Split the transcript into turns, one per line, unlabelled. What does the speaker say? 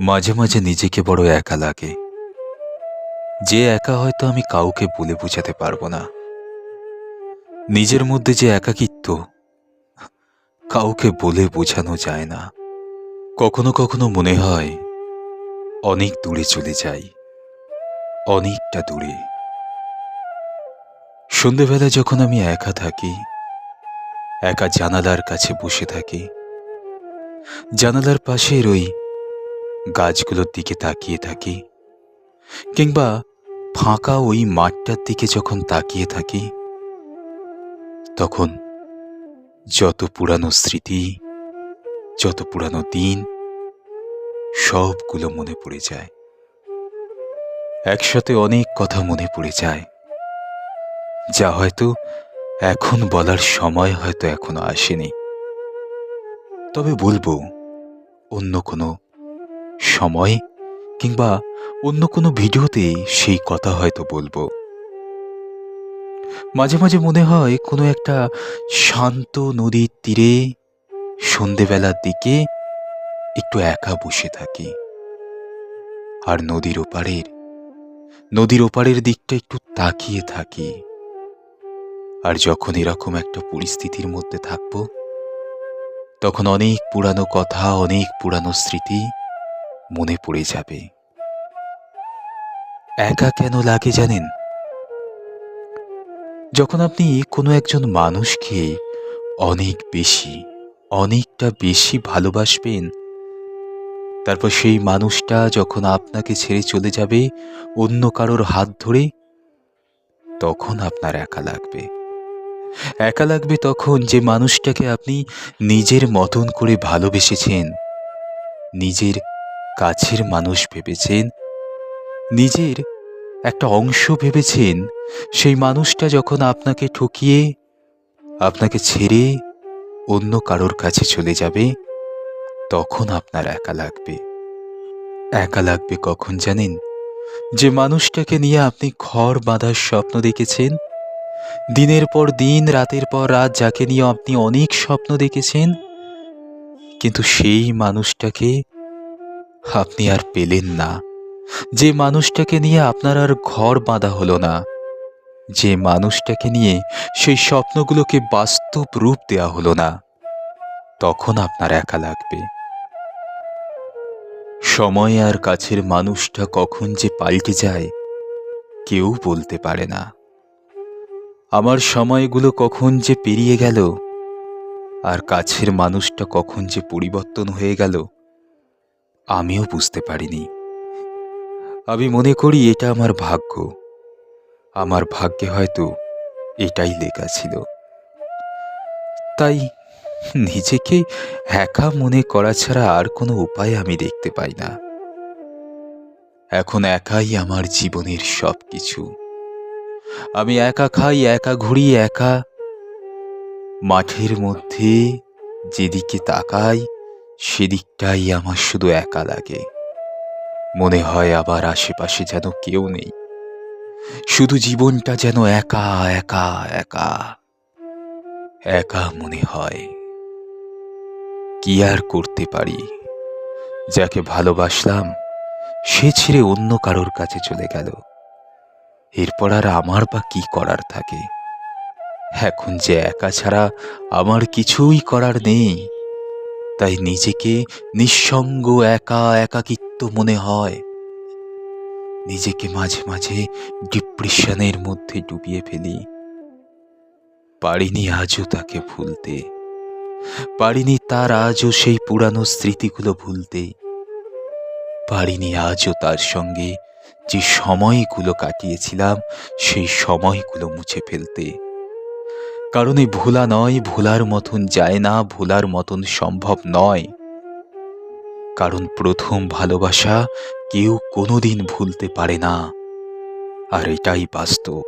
মাঝে মাঝে নিজেকে বড় একা লাগে। যে একা হয়তো আমি কাউকে বলে বোঝাতে পারব না। নিজের মধ্যে যে একাকিত্ব, কাউকে বলে বোঝানো যায় না। কখনো কখনো মনে হয়, অনেক দূরে চলে যাই, অনেকটা দূরে। সন্ধেবেলা যখন আমি একা থাকি, একা জানালার কাছে বসে থাকি, জানালার পাশের ওই গাছগুলোর দিকে তাকিয়ে থাকি, কিংবা ফাঁকা ওই মাঠটার দিকে যখন তাকিয়ে থাকি, তখন যত পুরানো স্মৃতি, যত পুরানো দিন, সবগুলো মনে পড়ে যায়। একসাথে অনেক কথা মনে পড়ে যায়, যা হয়তো এখন বলার সময় হয়তো এখনও আসেনি। তবে বলব, অন্য কোনো সময় কিংবা অন্য কোনো ভিডিওতে সেই কথা হয়তো বলব। মাঝে মাঝে মনে হয় কোনো একটা শান্ত নদীর তীরে সন্ধেবেলার দিকে একটু একা বসে থাকি। আর নদীর ওপারের নদীর ওপারের দিকটা একটু তাকিয়ে থাকি। আর যখন এরকম একটা পরিস্থিতির মধ্যে থাকব, তখন অনেক পুরানো কথা, অনেক পুরানো স্মৃতি মনে পড়ে যাবে। একা কেন লাগে জানেন? যখন আপনি কোনো একজন মানুষকে অনেক বেশি, অনেকটা বেশি ভালোবাসবেন, তারপর সেই মানুষটা যখন আপনাকে ছেড়ে চলে যাবে অন্য কারোর হাত ধরে, তখন আপনার একা লাগবে। একা লাগবে তখন যে মানুষটাকে আপনি নিজের মতন করে ভালোবেসেছেন, নিজের কাছের মানুষ ভেবেছেন, নিজের একটা অংশ ভেবেছেন, সেই মানুষটা যখন আপনাকে ঠকিয়ে, আপনাকে ছেড়ে অন্য কারোর কাছে চলে যাবে, তখন আপনার একা লাগবে। একা লাগবে কখন জানেন? যে মানুষটাকে নিয়ে আপনি ঘর বাঁধার স্বপ্ন দেখেছেন, দিনের পর দিন, রাতের পর রাত যাকে নিয়ে আপনি অনেক স্বপ্ন দেখেছেন, কিন্তু সেই মানুষটাকে আপনি আর পেলেন না। যে মানুষটাকে নিয়ে আপনার আর ঘর বাঁধা হলো না, যে মানুষটাকে নিয়ে সেই স্বপ্নগুলোকে বাস্তব রূপ দেয়া হলো না, তখন আপনার একা লাগবে। সময় আর কাছের মানুষটা কখন যে পাল্টে যায়, কেউ বলতে পারে না। আমার সময়গুলো কখন যে পেরিয়ে গেল, আর কাছের মানুষটা কখন যে পরিবর্তন হয়ে গেল আমিও বুঝতে পারিনি। আমি মনে করি এটা আমার ভাগ্য। আমার ভাগ্যে হয়তো এটাই লেখা ছিল। তাই নিজেকে একা মনে করা ছাড়া আর কোনো উপায় আমি দেখতে পাই না। এখন একাই আমার জীবনের সব কিছু আমি একা খাই, একা ঘুরি, একা মাঠের মধ্যে যেদিকে তাকাই সেদিকটাই আমার শুধু একা লাগে। মনে হয় আবার আশেপাশে যেন কেউ নেই। শুধু জীবনটা যেন একা একা একা। একা মনে হয়। কি আর করতে পারি? যাকে ভালোবাসলাম, সে ছেড়ে অন্য কারোর কাছে চলে গেল। এরপর আর আমার বা কি করার থাকে? এখন যে একা ছাড়া আমার কিছুই করার নেই। তাই নিজেকে নিঃসঙ্গ একা একাকিত্ব মনে হয়। নিজেকে মাঝে মাঝে ডিপ্রেশনের মধ্যে ডুবিয়ে ফেলি। পারিনি আজও তাকে ভুলতে। পারিনি তার আজও সেই পুরানো স্মৃতিগুলো ভুলতে। পারিনি আজও তার সঙ্গে যে সময়গুলো কাটিয়েছিলাম, সেই সময়গুলো মুছে ফেলতে। কারণ এই ভোলা নয়, ভোলার মতন যায় না, ভোলার মতন সম্ভব নয়। কারণ প্রথম ভালোবাসা কেউ কোনোদিন ভুলতে পারে না। আর এটাই বাস্তব।